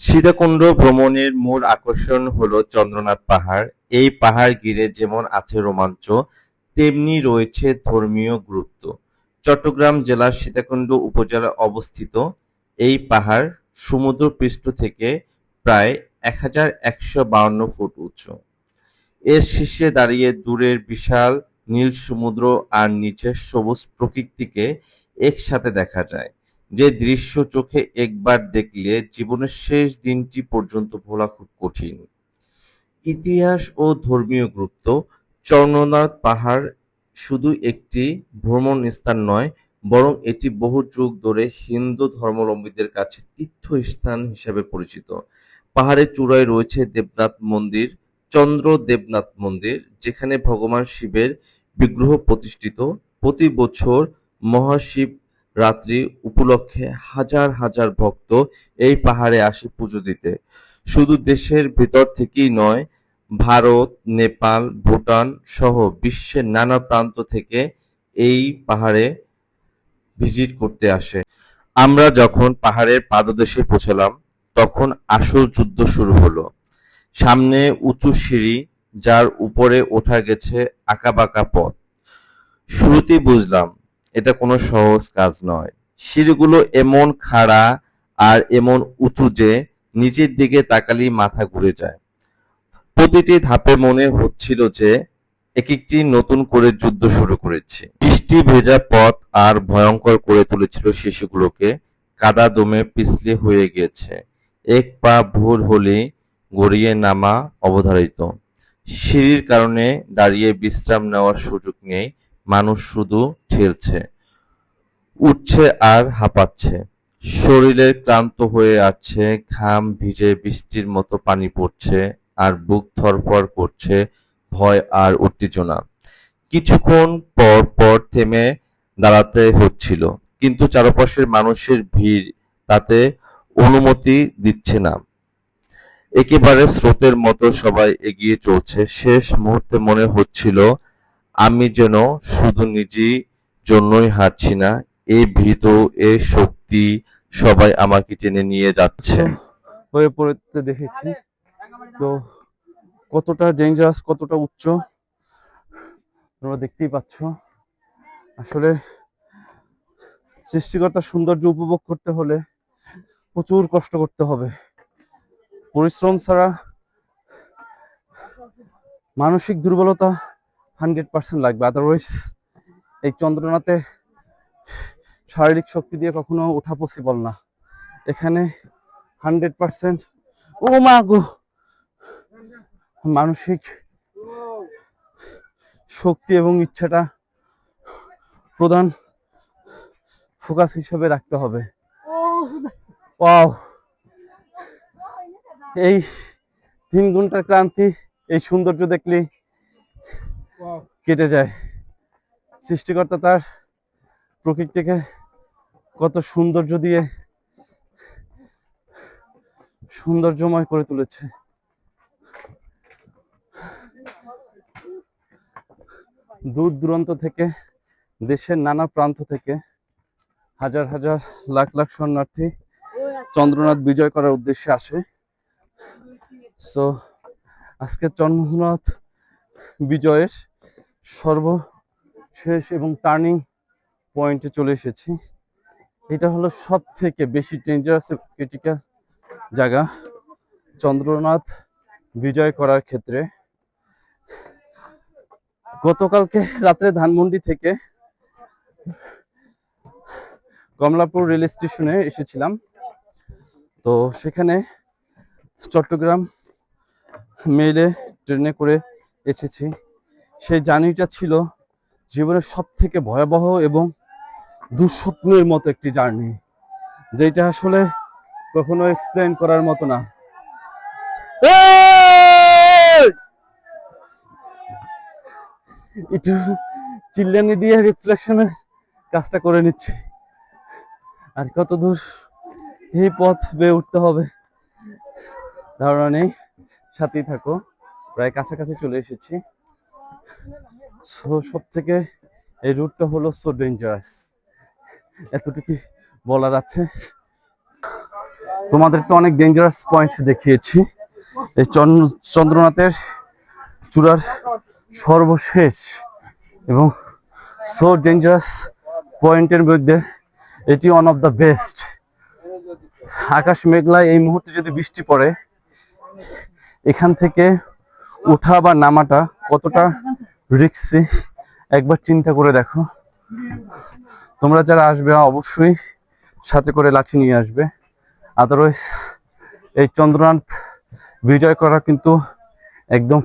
সীতাকুণ্ড ভ্রমণের মূল আকর্ষণ হল চন্দ্রনাথ পাহাড়। এই পাহাড় ঘিরে যেমন আছে রোমাঞ্চ, তেমনি রয়েছে ধর্মীয় গুরুত্ব। চট্টগ্রাম জেলার সীতাকুণ্ড উপজেলায় অবস্থিত এই পাহাড় সমুদ্রপৃষ্ঠ থেকে প্রায় এক হাজার একশো বাউন্ন ফুট উঁচু। এর শীর্ষে দাঁড়িয়ে দূরের বিশাল নীল সমুদ্র আর নিচের সবুজ প্রকৃতিকে একসাথে দেখা যায়। যে দৃশ্য চোখে একবার দেখলে জীবনের শেষ দিনটি পর্যন্ত ভোলা খুব কঠিন। ইতিহাস ও ধর্মীয় গুরুত্ব চন্দ্রনাথ পাহাড় শুধু একটি ভ্রমণ স্থান নয়, বরং এটি বহু যুগ ধরে হিন্দু ধর্মাবলম্বীদের কাছে তীর্থস্থান হিসেবে পরিচিত। পাহাড়ের চূড়ায় রয়েছে দেবনাথ মন্দির, চন্দ্র দেবনাথ মন্দির, যেখানে ভগবান শিবের বিগ্রহ প্রতিষ্ঠিত। প্রতি বছর মহাশিব রাত্রি উপলক্ষে হাজার হাজার ভক্ত এই পাহাড়ে আসে পুজো দিতে। শুধু দেশের ভেতর থেকেই নয়, ভারত, নেপাল, ভুটান সহ বিশ্বের নানা প্রান্ত থেকে এই পাহাড়ে ভিজিট করতে আসে। আমরা যখন পাহাড়ের পাদদেশে পৌঁছলাম, তখন আসল যুদ্ধ শুরু হলো। সামনে উঁচু সিঁড়ি, যার উপরে ওঠা গেছে আঁকাবাঁকা পথ। শুরুতেই বুঝলাম এটা কোনো সহজ কাজ নয়। সিঁড়িগুলো এমন খাড়া আর এমন উঁচু যে নিচের দিকে তাকালেই মাথা ঘুরে যায়। প্রতিটি ধাপে মনে হচ্ছিল যে এক একটি নতুন করে যুদ্ধ শুরু করেছে। বৃষ্টি ভেজা পথ আর ভয়ঙ্কর করে তুলেছিল শিশুগুলোকে। কাদা দমে পিছলে হয়ে গিয়েছে। এক পা ভুল হলে গড়িয়ে নামা অবধারিত। সিঁড়ির কারণে দাঁড়িয়ে বিশ্রাম নেওয়ার সুযোগ নেই মানুষ শুধু ঠেলছে উঠছে আর হাঁপাচ্ছে। শরীরে ক্লান্ত হয়ে আছে, ঘাম ভিজে বৃষ্টির মতো পানি পড়ছে আর বুক ধরফর করছে, ভয় আর উত্তেজনা। কিছুক্ষণ পর পর থেমে দাঁড়াতে হচ্ছিল, কিন্তু চারপাশের মানুষের ভিড় তাতে অনুমতি দিচ্ছে না। একেবারে স্রোতের মতো সবাই এগিয়ে চলছে। শেষ মুহূর্তে মনে হচ্ছিল আমি যেন শুধু নিজের জন্যই হাঁটছি না এই ভীত, এ শক্তি সবাই আমাকে টেনে নিয়ে যাচ্ছে। হয়ে পড়তে দেখেছি। তো কতটা ডেঞ্জারাস কতটা উচ্চ, তোমরা দেখতেই পাচ্ছ। আসলে সৃষ্টিকর্তার সৌন্দর্য উপভোগ করতে হলে প্রচুর কষ্ট করতে হবে। পরিশ্রম ছাড়া মানসিক দুর্বলতা হান্ড্রেড পার্সেন্ট লাগবে। আদারওয়াইজ এই চন্দ্রনাথে শারীরিক শক্তি দিয়ে কখনো ওঠা পসিবল না। এখানে হান্ড্রেড পার্সেন্ট, ও মা গো! মানসিক শক্তি এবং ইচ্ছাটা প্রধান ফোকাস হিসেবে রাখতে হবে। ওয়াও এই তিন ঘণ্টার ক্লান্তি, এই সৌন্দর্য দেখলেই কেটে যায়। সৃষ্টিকর্তা তার প্রকৃতিকে কত সৌন্দর্য দিয়ে সৌন্দর্যময় করে তুলেছে। দূর দূরান্ত থেকে, দেশের নানা প্রান্ত থেকে হাজার হাজার লাখ লাখ শরণার্থী চন্দ্রনাথ বিজয় করার উদ্দেশ্যে আসে। সো আজকে চন্দ্রনাথ বিজয়ের সর্বশেষ এবং টার্নিং পয়েন্টে চলে এসেছি। এটা হলো সব থেকে বেশি ডেঞ্জারাস ক্রিটিক্যাল জায়গা। চন্দ্রনাথ বিজয় করার ক্ষেত্রে। গতকালকে রাত্রে ধানমন্ডি থেকে কমলাপুর রেল স্টেশনে এসেছিলাম। তো সেখানে চট্টগ্রাম মেলে ট্রেনে করে এসেছি। সেই জার্নিটা ছিল জীবনের সব থেকে ভয়াবহ এবং দুঃস্বপ্নের মতো একটি জার্নি, যেটা আসলে কখনো এক্সপ্লেন করার মতো না। একটু চিল্লানি দিয়ে রিফ্লেকশনের কাজটা করে নিচ্ছি। আর কত দূর এই পথ বেয়ে উঠতে হবে। ধারণা নেই, সাথেই থাকো। প্রায় কাছাকাছি চলে এসেছি। সো সব থেকে এই রুটটা হলো সো ডেঞ্জারাস এতটুকু বলার আছে। তোমাদের তো অনেক ডেঞ্জারাস পয়েন্ট দেখিয়েছি। এই চন্দ্র- চন্দ্রনাথের চূড়ার সর্বশেষ এবং সো ডেঞ্জারাস পয়েন্টের মধ্যে এটি ওয়ান অফ দ্য বেস্ট আকাশ মেঘলায় এই মুহূর্তে যদি বৃষ্টি পড়ে, এখান থেকে ওঠা বা নামাটা কতটা রিক্সি একবার চিন্তা করে দেখো। তোমরা যারা আসবে, অবশ্যই সাথে করে লাঠি নিয়ে আসবে। আদারওয়াইজ এই চন্দ্রনাথ বিজয় করা কিন্তু একদম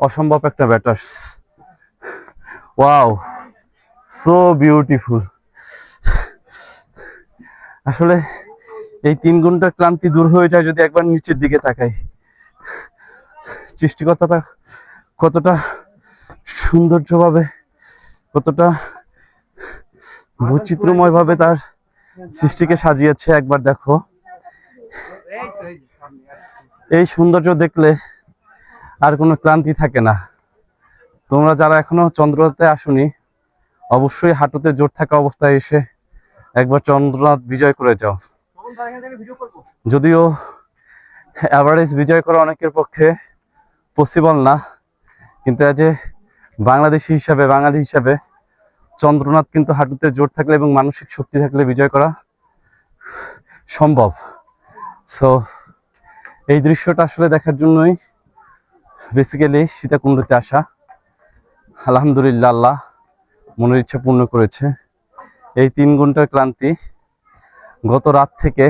অসম্ভব একটা ব্যাটার ওয়াও সো বিউটিফুল আসলে এই তিন ঘণ্টার ক্লান্তি দূর হয়ে যায় যদি একবার নিচের দিকে তাকাই। সৃষ্টিকর্তাটা কতটা সৌন্দর্যভাবে, কতটা বৈচিত্র্যময় ভাবে তার সৃষ্টিকে সাজিয়েছে একবার দেখো। এই সৌন্দর্য দেখলে আর কোনো ক্লান্তি থাকে না। তোমরা যারা এখনও চন্দ্রতে আসুনি, অবশ্যই হাঁটুতে জোর থাকা অবস্থায় এসে একবার চন্দ্রনাথ বিজয় করে যাও। যদিও অ্যাভারেজ বিজয় করা অনেকের পক্ষে পসিবল না। কিন্তু এজ এ বাংলাদেশি হিসাবে, বাঙালি হিসাবে চন্দ্রনাথ কিন্তু হাঁটুতে জোর থাকলে এবং মানসিক শক্তি থাকলে বিজয় করা সম্ভব। সো এই দৃশ্যটা আসলে দেখার জন্যই বেসিক্যালি সীতাকুণ্ডতে আসা। আলহামদুলিল্লাহ, আল্লাহ মনের ইচ্ছা পূর্ণ করেছে। এই তিন ঘণ্টার ক্লান্তি গত রাত থেকে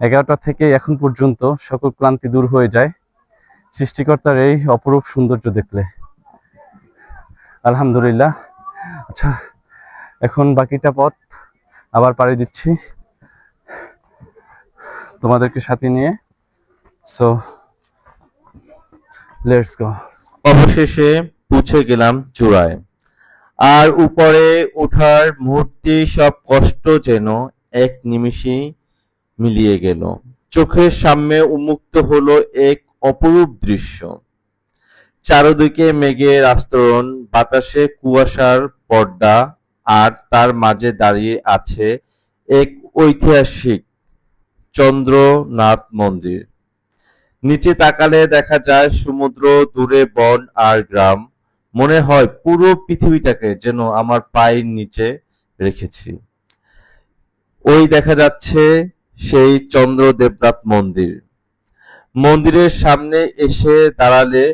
এগারোটা থেকে এখন পর্যন্ত সকল ক্লান্তি দূর হয়ে যায়। সৃষ্টিকর্তার এই অপরূপ সৌন্দর্য দেখলে। আলহামদুলিল্লাহ। আচ্ছা এখন বাকিটা পথ আবার পাড়ি দিচ্ছি তোমাদেরকে সাথে নিয়ে। সো লেটস গো অবশেষে পৌঁছে গেলাম চূড়ায়। আর উপরে ওঠার মুহূর্তে সব কষ্ট যেন এক নিমিষেই মিলিয়ে গেল। চোখের সামনে উন্মুক্ত হলো এক অপরূপ দৃশ্য। চারদিকে মেঘের আস্তরণ, বাতাসে কুয়াশার পর্দা, আর তার মাঝে দাঁড়িয়ে আছে এক ঐতিহাসিক চন্দ্রনাথ মন্দির। নিচে তাকালে দেখা যায় সমুদ্র, দূরে বন আর গ্রাম। মনে হয় পুরো পৃথিবীটাকে যেন আমার পায়ের নিচে রেখেছি। ওই দেখা যাচ্ছে সেই চন্দ্র দেবনাথ মন্দির। মন্দিরের সামনে এসে দাঁড়ালে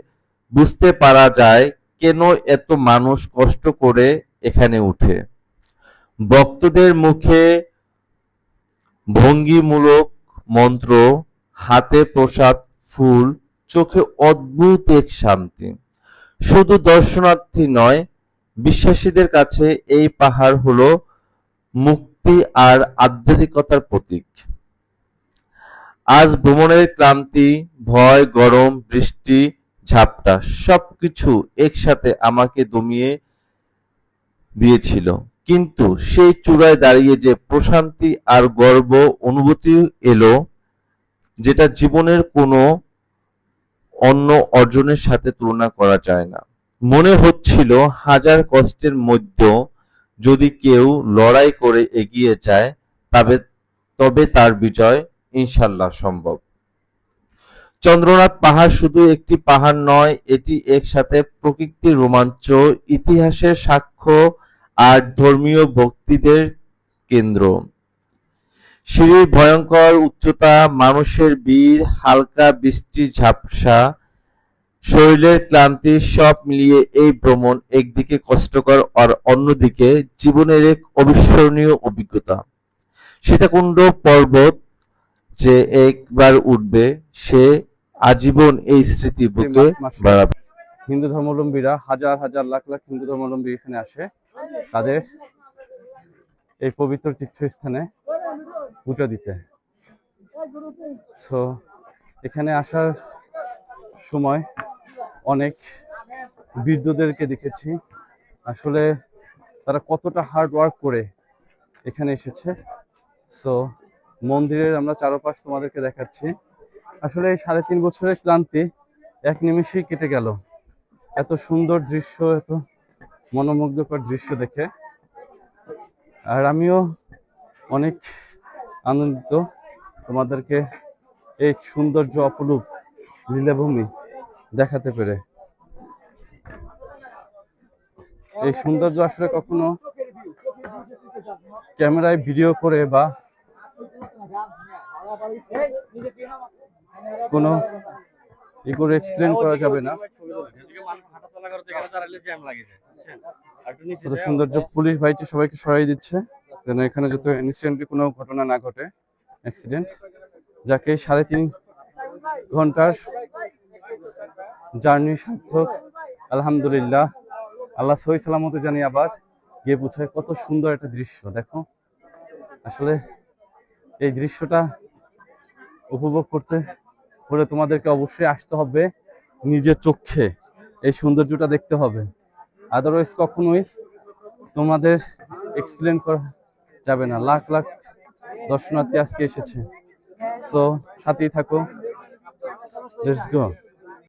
বুঝতে পারা যায় কেন এত মানুষ কষ্ট করে এখানে উঠে। ভক্তদের মুখে ভঙ্গিমূলক মন্ত্র, হাতে প্রসাদ, ফুল, চোখে অদ্ভুত এক শান্তি। শুধু দর্শনার্থী নয়, বিশ্বাসীদের কাছে এই পাহাড় হলো মুক্তি আর আধ্যাত্মিকতার প্রতীক। আজ ভ্রমণের ক্লান্তি, ভয়, গরম, বৃষ্টি, ঝাপটা সবকিছু একসাথে আমাকে দমিয়ে দিয়েছিল। কিন্তু সেই চূড়ায় দাঁড়িয়ে যে প্রশান্তি আর গর্ব অনুভূতি এলো, যেটা জীবনের কোনো অন্য অর্জনের সাথে তুলনা করা যায় না। মনে হচ্ছিল হাজার কষ্টের মধ্যেও যদি কেউ লড়াই করে এগিয়ে যায়, তবে তবে তার বিজয় ইনশাল্লাহ সম্ভব। চন্দ্রনাথ পাহাড় শুধু একটি পাহাড় নয়, এটি একসাথে প্রকৃতির রোমাঞ্চ, ইতিহাসের সাক্ষ্য আর ধর্মীয় ভক্তিদের কেন্দ্র। সিঁড়ির ভয়ঙ্কর উচ্চতা, মানুষের বীর হালকা বৃষ্টি ঝাপসা, শরীরের ক্লান্তি সব মিলিয়ে এই ভ্রমণ একদিকে কষ্টকর আর অন্যদিকে জীবনের এক অবিস্মরণীয় অভিজ্ঞতা। সীতাকুণ্ড পর্বত যে একবার উঠবে সে আজীবন এই স্মৃতি বুকে বাড়াবে। হিন্দু ধর্মাবলম্বীরা হাজার হাজার লাখ লাখ হিন্দু ধর্মাবলম্বী এখানে আসে। তাদের এই পবিত্র তীর্থস্থানে পূজা দিতে। সো এখানে আসার সময় অনেক বৃদ্ধদেরকে দেখেছি। আসলে তারা কতটা হার্ড ওয়ার্ক করে এখানে এসেছে। সো মন্দিরের আমরা চারপাশ তোমাদেরকে দেখাচ্ছি। আসলে এই সাড়ে তিন বছরের ক্লান্তি এক নিমিষেই কেটে গেল। এত সুন্দর দৃশ্য, এত মনোমুগ্ধকর দৃশ্য দেখে। আর আমিও অনেক আনন্দিত। তোমাদেরকে এই সৌন্দর্য অপরূপ লীলাভূমি দেখাতে পেরে। এই সৌন্দর্য আসলে কখনো ক্যামেরায় ভিডিও করে বা কোনো ই করে এক্সপ্লেন করা যাবে না। কত সৌন্দর্য। পুলিশ ভাইটি সবাইকে সরাই দিচ্ছে যেন এখানে যত ইনসিডেন্টলি কোনো ঘটনা না ঘটে অ্যাক্সিডেন্ট যাকে সাড়ে তিন ঘণ্টার জার্নি সার্থক, আলহামদুলিল্লাহ। আল্লাহ সহি সালামতে জানি আবার গিয়ে পৌঁছায়। কত সুন্দর একটা দৃশ্য, দেখো। আসলে এই দৃশ্যটা উপভোগ করতে হলে তোমাদেরকে অবশ্যই আসতে হবে নিজের চোখে। এই সৌন্দর্যটা দেখতে হবে। আদারওয়াইজ কখনোই তোমাদের এক্সপ্লেন করা যাবে না। লাখ লাখ দর্শনার্থী আজকে এসেছে। সো সাথেই থাকো। Let's go